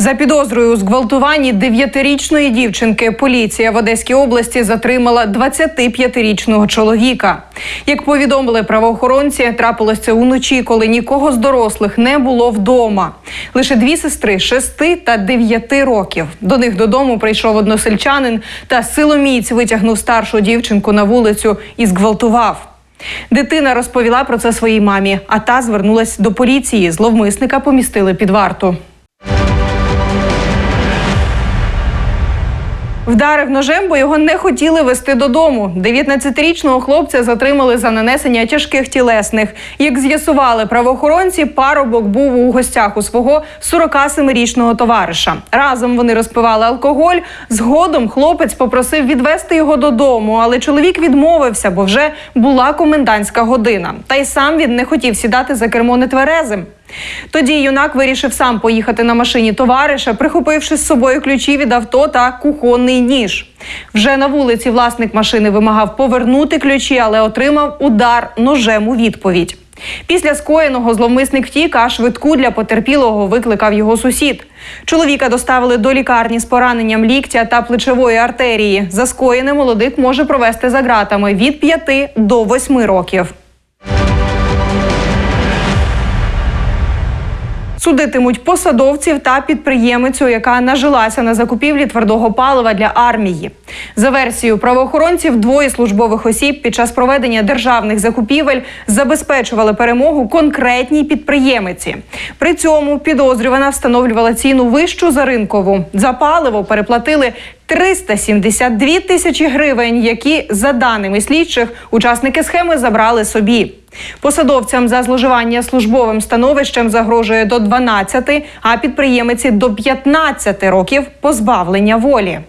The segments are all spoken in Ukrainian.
За підозрою у зґвалтуванні дев'ятирічної дівчинки поліція в Одеській області затримала 25-річного чоловіка. Як повідомили правоохоронці, трапилось це уночі, коли нікого з дорослих не було вдома. Лише дві сестри 6 та 9 років. До них додому прийшов односельчанин та силоміць витягнув старшу дівчинку на вулицю і зґвалтував. Дитина розповіла про це своїй мамі, а та звернулась до поліції. Зловмисника помістили під варту. Вдарив ножем, бо його не хотіли вести додому. 19-річного хлопця затримали за нанесення тяжких тілесних. Як з'ясували правоохоронці, парубок був у гостях у свого 47-річного товариша. Разом вони розпивали алкоголь. Згодом хлопець попросив відвести його додому, але чоловік відмовився, бо вже була комендантська година. Та й сам він не хотів сідати за кермо нетверезим. Тоді юнак вирішив сам поїхати на машині товариша, прихопивши з собою ключі від авто та кухонний ніж. Вже на вулиці власник машини вимагав повернути ключі, але отримав удар ножем у відповідь. Після скоєного зловмисник втік, а швидку для потерпілого викликав його сусід. Чоловіка доставили до лікарні з пораненням ліктя та плечової артерії. За скоєне молодик може провести за ґратами від 5 до 8 років. Судитимуть посадовців та підприємицю, яка нажилася на закупівлі твердого палива для армії. За версією правоохоронців, двоє службових осіб під час проведення державних закупівель забезпечували перемогу конкретній підприємиці. При цьому підозрювана встановлювала ціну вищу за ринкову. За паливо переплатили 372 тисячі гривень, які, за даними слідчих, учасники схеми забрали собі. Посадовцям за зловживання службовим становищем загрожує до 12, а підприємиці до 15 років позбавлення волі.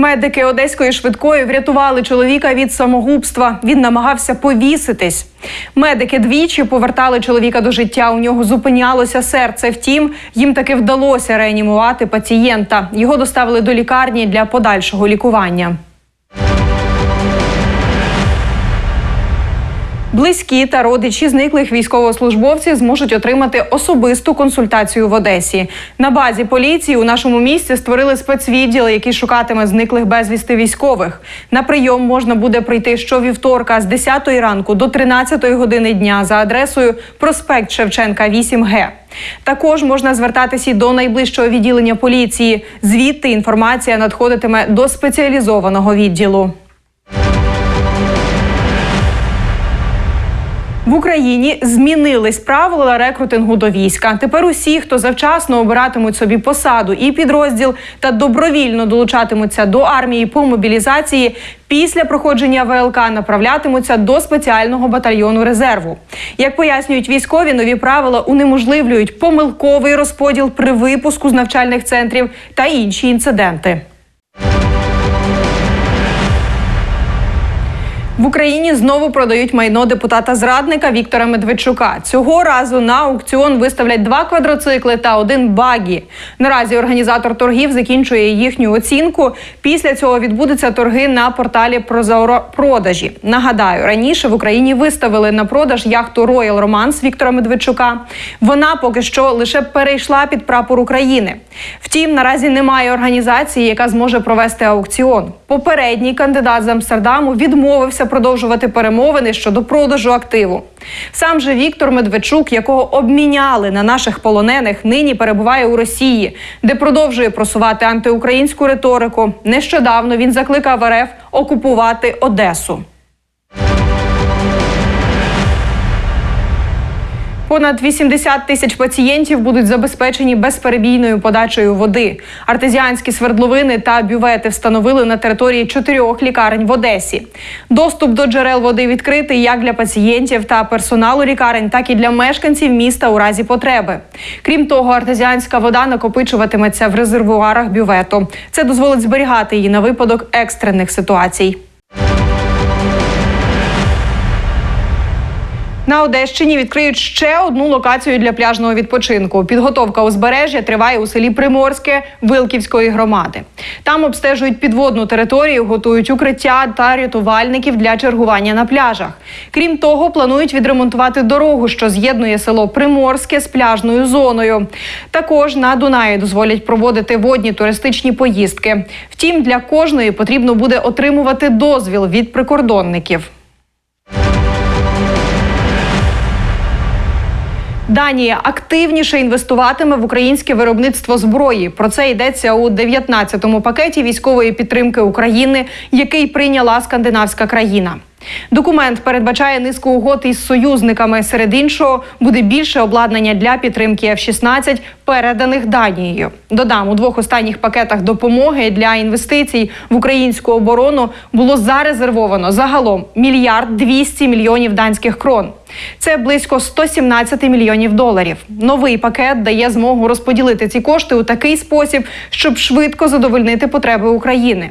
Медики одеської швидкої врятували чоловіка від самогубства. Він намагався повіситись. Медики двічі повертали чоловіка до життя. У нього зупинялося серце. Втім, їм таки вдалося реанімувати пацієнта. Його доставили до лікарні для подальшого лікування. Близькі та родичі зниклих військовослужбовців зможуть отримати особисту консультацію в Одесі. На базі поліції у нашому місті створили спецвідділ, який шукатиме зниклих безвісти військових. На прийом можна буде прийти щовівторка з 10 ранку до 13 години дня за адресою проспект Шевченка, 8Г. Також можна звертатися до найближчого відділення поліції. Звідти інформація надходитиме до спеціалізованого відділу. В Україні змінились правила рекрутингу до війська. Тепер усі, хто завчасно обиратимуть собі посаду і підрозділ та добровільно долучатимуться до армії по мобілізації, після проходження ВЛК направлятимуться до спеціального батальйону резерву. Як пояснюють військові, нові правила унеможливлюють помилковий розподіл при випуску з навчальних центрів та інші інциденти. В Україні знову продають майно депутата зрадника Віктора Медведчука. Цього разу на аукціон виставлять два квадроцикли та один багі. Наразі організатор торгів закінчує їхню оцінку. Після цього відбудуться торги на порталі продажі. Нагадаю, раніше в Україні виставили на продаж яхту Royal Romance Віктора Медведчука. Вона поки що лише перейшла під прапор України. Втім, наразі немає організації, яка зможе провести аукціон. Попередній кандидат з Амстердаму відмовився продовжувати перемовини щодо продажу активу. Сам же Віктор Медведчук, якого обміняли на наших полонених, нині перебуває у Росії, де продовжує просувати антиукраїнську риторику. Нещодавно він закликав РФ окупувати Одесу. Понад 80 тисяч пацієнтів будуть забезпечені безперебійною подачею води. Артезіанські свердловини та бювети встановили на території чотирьох лікарень в Одесі. Доступ до джерел води відкритий як для пацієнтів та персоналу лікарень, так і для мешканців міста у разі потреби. Крім того, артезіанська вода накопичуватиметься в резервуарах бювету. Це дозволить зберігати її на випадок екстрених ситуацій. На Одещині відкриють ще одну локацію для пляжного відпочинку. Підготовка узбережжя триває у селі Приморське Вилківської громади. Там обстежують підводну територію, готують укриття та рятувальників для чергування на пляжах. Крім того, планують відремонтувати дорогу, що з'єднує село Приморське з пляжною зоною. Також на Дунаї дозволять проводити водні туристичні поїздки. Втім, для кожної потрібно буде отримувати дозвіл від прикордонників. Данія активніше інвестуватиме в українське виробництво зброї. Про це йдеться у 19-му пакеті військової підтримки України, який прийняла скандинавська країна. Документ передбачає низку угод із союзниками. Серед іншого буде більше обладнання для підтримки F-16, переданих Данією. Додам у двох останніх пакетах допомоги для інвестицій в українську оборону було зарезервовано загалом мільярд 200 мільйонів данських крон. Це близько 117 мільйонів доларів. Новий пакет дає змогу розподілити ці кошти у такий спосіб, щоб швидко задовольнити потреби України.